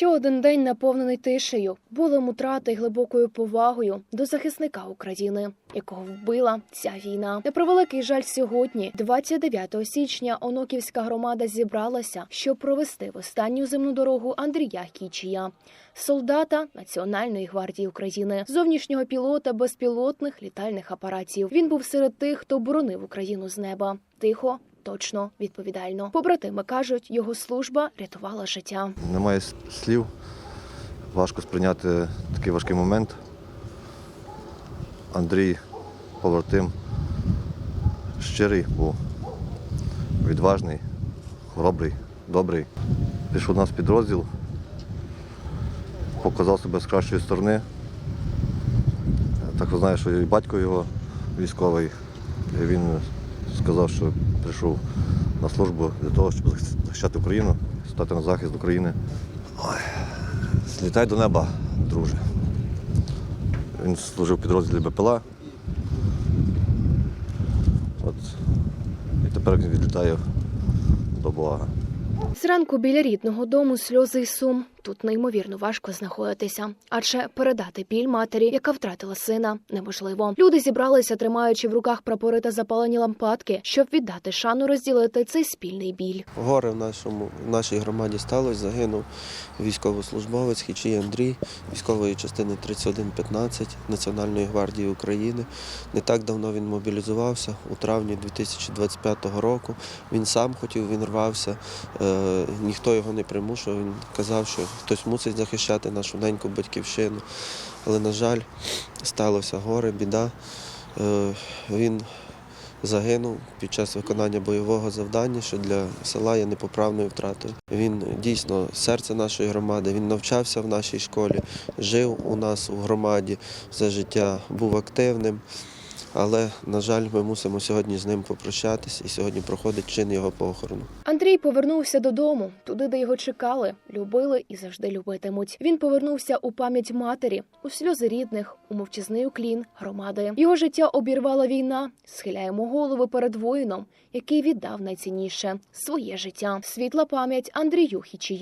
Ще один день наповнений тишею, болем утрати глибокою повагою до захисника України, якого вбила ця війна. На превеликий жаль, сьогодні, 29 січня, Оноківська громада зібралася, щоб провести в останню земну дорогу Андрія Кічія, солдата Національної гвардії України, зовнішнього пілота безпілотних літальних апаратів. Він був серед тих, хто боронив Україну з неба. Тихо. Точно відповідально. Побратими кажуть, його служба рятувала життя. Немає слів. Важко сприйняти такий важкий момент. Андрій побратим щирий був, відважний, хоробрий, добрий. Пішов до нас підрозділ, показав себе з кращої сторони. Так знаю, що і батько його військовий. Він сказав, що прийшов на службу для того, щоб захищати Україну, стати на захист України. Ой, злітай до неба, друже. Він служив підрозділі БПЛА. От. І тепер він відлітає до Бога. Зранку біля рідного дому сльози й сум. Тут неймовірно важко знаходитися, адже передати біль матері, яка втратила сина, неможливо. Люди зібралися, тримаючи в руках прапори та запалені лампадки, щоб віддати шану розділити цей спільний біль. Горе в нашому в нашій громаді сталося. Загинув військовослужбовець Хічій Андрій військової частини 3115 Національної гвардії України. Не так давно він мобілізувався у травні 2025 року. Він сам хотів, він рвався. Ніхто його не примушував. Він казав, що хтось мусить захищати нашу неньку батьківщину. Але, на жаль, сталося горе, біда. Е, він загинув під час виконання бойового завдання, що для села є непоправною втратою. Він дійсно серце нашої громади. Він навчався в нашій школі, жив у нас у громаді все життя, був активним. Але, на жаль, ми мусимо сьогодні з ним попрощатись, і сьогодні проходить чин його похорону. Андрій повернувся додому, туди, де його чекали, любили і завжди любитимуть. Він повернувся у пам'ять матері, у сльози рідних, у мовчазний уклін громади. Його життя обірвала війна. Схиляємо голови перед воїном, який віддав найцінніше своє життя. Світла пам'ять Андрію Хічію.